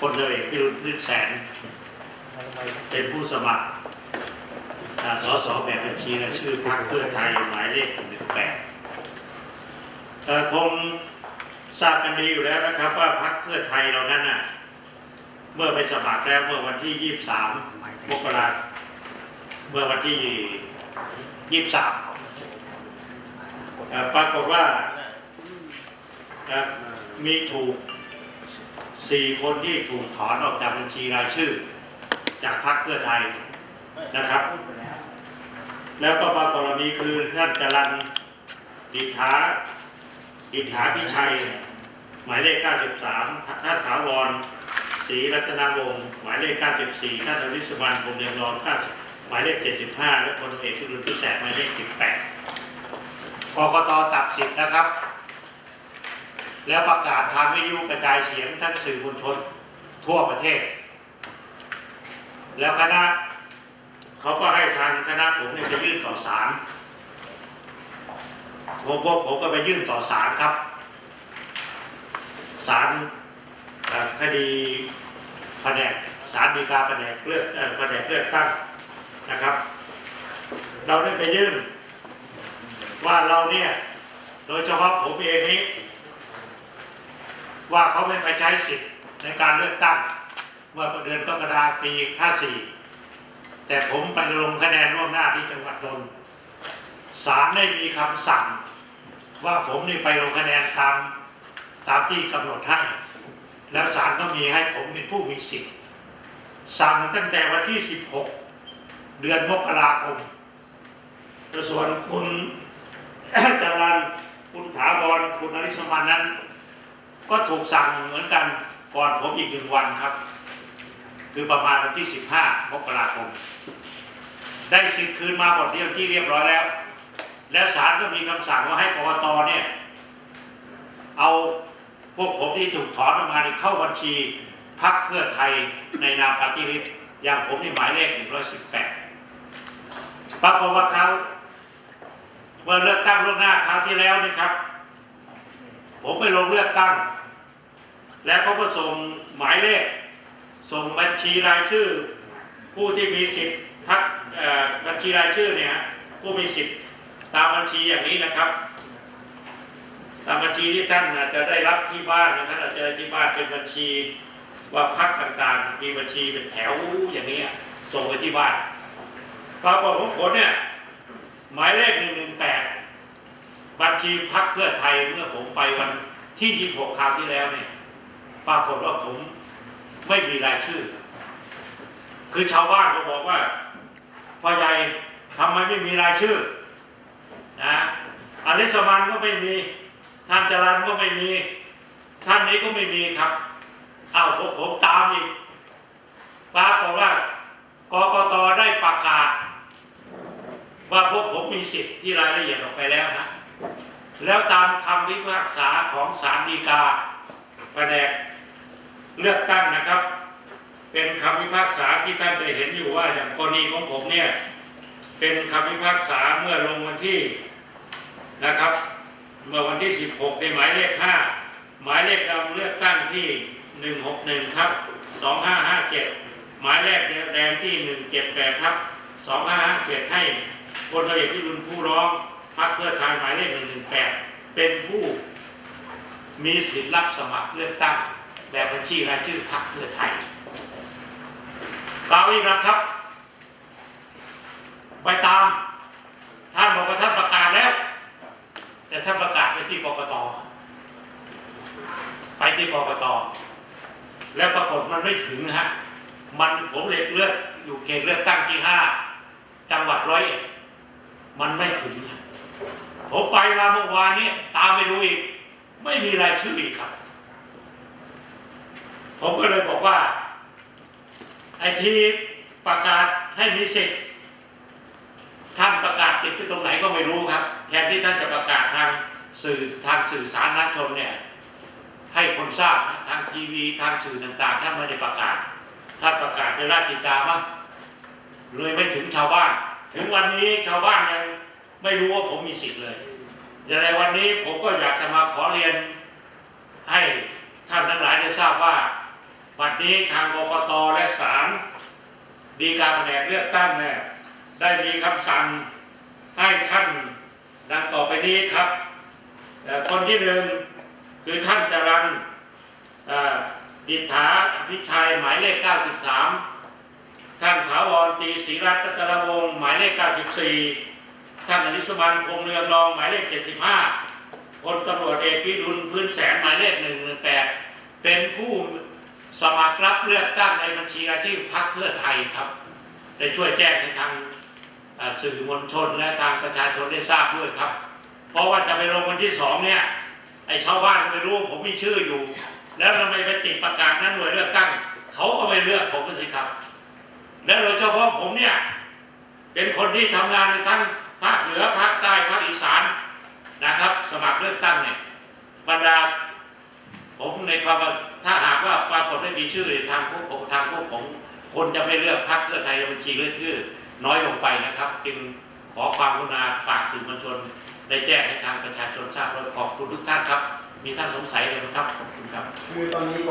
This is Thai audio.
พลเอกพิรุณพืชแสน เป็นผู้สมัครสสแบบบัญชีรายชื่อพรรคเพื่อไทยหมายเลขหนึ่งแปดคงทราบกันดีอยู่แล้วนะครับว่าพรรคเพื่อไทยเรานั้นน่ะ เมื่อไปสมัครแล้วเมื่อวันที่23มกราคมเมื่อวันที่23เอ่อปรากฏว่าเอ่อมีถูก สี่คนที่ถูกถอนออกจากบัญชีรายชื่อ จากพรรคเพื่อไทยนะครับ แล้วก็ปรากฏว่ามีคือท่านจรันดิษฐาดิษฐาพิชัย หมายเลข 93ท่านถาวรศรีรัตนวงศ์หมายเลข 94ท่านอริสมันพงษ์เรียงรอง90หมายเลข 75 และพลเอกพิรุณพิแสงหมายเลข 18กกตตัดสิทธิ์นะครับ แล้วประกาศทางวิทยุกระจายเสียงท่านสื่อมวลชนทั่วประเทศ แล้วคณะเขาก็ให้ทางคณะผมเนี่ยไปยื่นต่อศาลผมผมผมก็ไปยื่นต่อศาลครับศาลคดีแผนกศาลฎีกาแผนกเลือกแผนกเลือกตั้งนะครับ เราได้ไปยื่นว่าเราเนี่ยโดยเฉพาะผมเองนี้ ว่าเขาไม่ไปใช้สิทธิ์ในการเลือกตั้งเมื่อเดือนกรกฎาคมปี54แต่ผมไปลงคะแนนล่วงหน้าที่จังหวัดนนท์ศาลได้มีคำสั่ง ว่าผมนี่ไปลงคะแนนตามตามที่กำหนดให้ แล้วศาลก็มีให้ผมเป็นผู้มีสิทธิ์สั่งตั้งแต่วันที่ 16 เดือนมกราคมส่วนคุณจารันคุณถาวรคุณอริสมันนั้น ก็ถูกสั่งเหมือนกันก่อนผมอีกหนึ่งวันครับ คือประมาณวันที่ 15มกราคม ได้สิทธิ์คืนมาหมดเรียบที่เรียบร้อยแล้ว แล้วศาลก็มีคำสั่งว่าให้กรกตเนี่ย เอาพวกผมที่ถูกถอนออกมาเนี่ยเข้าบัญชีพักเพื่อไทยในนามปฏิริษอย่างผมนี่หมายเลข 118ปรากฏว่าเขาเมื่อเลือกตั้งล่วงหน้าคราวที่แล้วนี่ครับ ผมไปลงเลือกตั้ง แล้วเขาก็ส่งหมายเลข ส่งบัญชีรายชื่อ ผู้ที่มีสิทธิ์พักบัญชีรายชื่อเนี่ยผู้มีสิทธิ์ตามบัญชีอย่างนี้นะครับ ตามบัญชีที่ท่านอาจจะได้รับที่บ้านนะท่านอาจจะได้ที่บ้านเป็นบัญชีว่าพักต่างๆ มีบัญชีเป็นแถวอย่างนี้อะส่งไปที่บ้านปรากฏของผมเนี่ยหมายเลขหนึ่งหนึ่งแปดบัญชีพักเพื่อไทยเมื่อผมไปวันที่ยี่หกคราวที่แล้วเนี่ย ปรากฏว่าผมไม่มีรายชื่อ คือชาวบ้านก็บอกว่าพ่อใหญ่ทำไมไม่มีรายชื่อนะอลิสมันก็ไม่มี ท่านจรันก็ไม่มี ท่านนี้ก็ไม่มีครับอ้าวผมผมตามอีกปรากฏว่ากกตได้ประกาศ ว่าพวกผมมีสิทธิ์ที่รายละเอียดออกไปแล้วนะ แล้วตามคำพิพากษาของศาลฎีกาแผนก เลือกตั้งนะครับ เป็นคำพิพากษาที่ท่านได้เห็นอยู่ว่าอย่างกรณีของผมเนี่ยเป็นคำพิพากษาเมื่อลงวันที่นะครับ เมื่อวันที่ 16ในหมายเลข 5 หมายเลขดำเลือกตั้งที่ 161ครับ2557 หมายเลขแดงที่ 178ครับ2557 ให้พลเอกที่รุนผู้ร้องพรรคเพื่อไทยหมายเลข 118 เป็นผู้มีสิทธิ์รับสมัครเลือกตั้ง แบบบัญชีรายชื่อพรรคเพื่อไทยกล่าวอีกนะครับ ไปตาม ท่านบอกว่าท่านประกาศแล้ว แต่ท่านประกาศไปที่กกตไปที่กกตแล้วปรากฏมันไม่ถึงนะฮะมันผมเลือกเลือกอยู่เขตเลือกตั้งที่ห้าจังหวัดร้อยเอ็ดมันไม่ถึงผมไปมาเมื่อวานนี้ตามไปดูอีก ไม่มีรายชื่ออีกครับ ผมก็เลยบอกว่าไอ้ที่ประกาศให้มีสิทธิ์ท่านประกาศติดที่ตรงไหนก็ไม่รู้ครับแทนที่ท่านจะประกาศทางสื่อทางสื่อสาธารณชนเนี่ยให้คนทราบทางทีวีทางสื่อต่างๆ ท่านไม่ได้ประกาศ ท่านประกาศในราชกิจจามั้งเลยไม่ถึงชาวบ้าน ถึงวันนี้ชาวบ้านยังไม่รู้ว่าผมมีสิทธิ์เลยอย่างในวันนี้ผมก็อยากจะมาขอเรียนให้ท่านทั้งหลายได้ทราบว่า บัดนี้ทางกกตและศาลดีการแผนกเลือกตั้งเนี่ยได้มีคำสั่งให้ท่านดังต่อไปนี้ครับคนที่หนึ่งคือท่านจรันดิษฐาอภิชัยหมายเลข 93 ท่านถาวรตีศรีรัตน์รัตนวงศ์หมายเลข 94 ท่านอนิสมันคงเรืองรองหมายเลข 75พลตำรวจเอกวิรุณพื้นแสนหมายเลข 118 เป็นผู้ สมัครรับเลือกตั้งในบัญชีรายชื่อพรรคเพื่อไทยครับได้ช่วยแจ้งให้ทางสื่อมวลชนและทางประชาชนได้ทราบด้วยครับ เพราะว่าจะไปลงวันที่สองเนี่ยไอ้ชาวบ้านไม่รู้ผมมีชื่ออยู่ แล้วทำไมไปติดประกาศนั้นหน่วยเลือกตั้ง เขาก็ไม่เลือกผมสิครับ และโดยเฉพาะผมเนี่ยเป็นคนที่ทำงานในทั้งภาคเหนือภาคใต้ภาคอีสานนะครับ สมัครเลือกตั้งเนี่ยบรรดาผมในความ ถ้าหากว่าปรากฏไม่มีชื่อในทางพวกผมทางพวกผมคนจะไม่เลือกพรรคเพื่อไทยบัญชีเลือกชื่อ น้อยลงไปนะครับ จึงขอความกรุณาฝากสื่อมวลชนได้แจ้งให้ทางประชาชนทราบและขอบคุณทุกท่านครับ มีท่านสงสัยเลยไหมครับขอบคุณครับคือตอนนี้